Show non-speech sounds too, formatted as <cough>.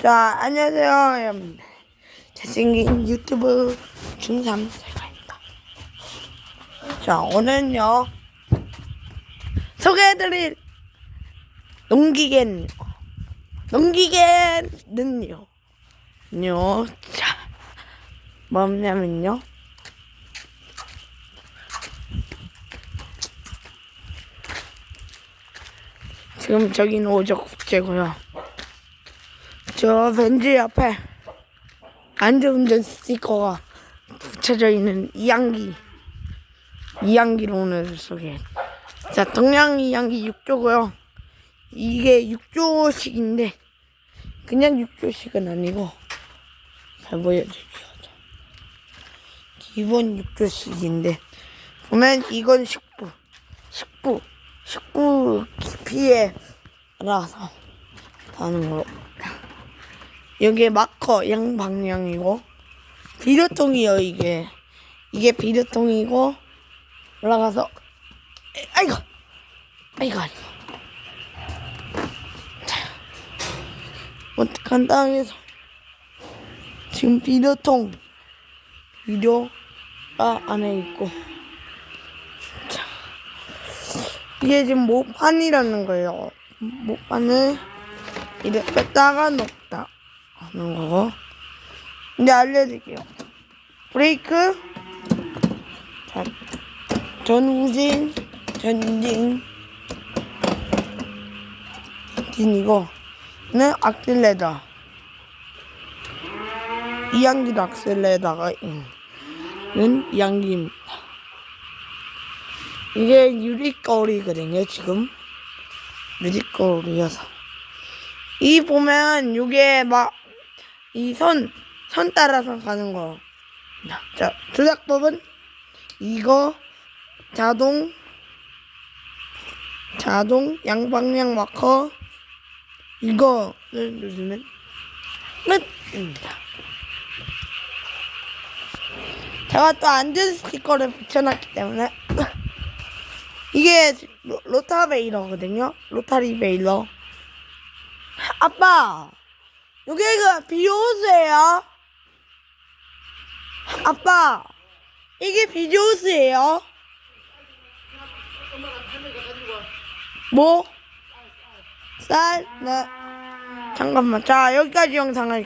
자, 안녕하세요, 여러분. 잘생긴 유튜브 중3 세가입니다. 자, 오늘은요, 소개해드릴 농기계는, 농기계는요, 요, 자, 뭐냐면요, 지금 저기는 오적 국제고요. 저 벤츠 옆에 안전운전 스티커가 붙여져 있는 이양기. 이양기로 오늘 소개 자 동양 이양기 6조고요. 이게 6조씩인데 그냥 6조씩은 아니고 잘 보여드릴게요. 자. 기본 6조씩인데 보면 이건 19 19 19 깊이에 알아서 다는 거 여기에 마커 양방향이고 비료통이요 이게. 이게 비료통이고 올라가서 에, 아이고 아이고 아이고. 자, 뭐 간단해서 지금 비료통 비료가 안에 있고. 자, 이게 지금 모판이라는 거예요. 모판을 이렇게 뺐다가 놓다 하는 거고 이제 알려드릴게요. 브레이크. 자, 전우진 전진. 진이고 는 악셀레다. 이양기도 악셀레다가 있는 이양기입니다. 이게 유리거울이거든요 지금. 유리거울이어서. 이 보면 요게 막 이 선 선 따라서 가는 거. 자 조작법은 이거 자동 자동 양방향 마커 이거를 누르면 끝입니다. 제가 또 안전 스티커를 붙여놨기 때문에 <laughs> 이게 로, 로타베이러거든요. 로타리 베일러. 아빠, 여기가 비디오스예요. 아빠, 이게 비디오스예요. 뭐? 쌀? 네. 잠깐만. 자, 여기까지 영상을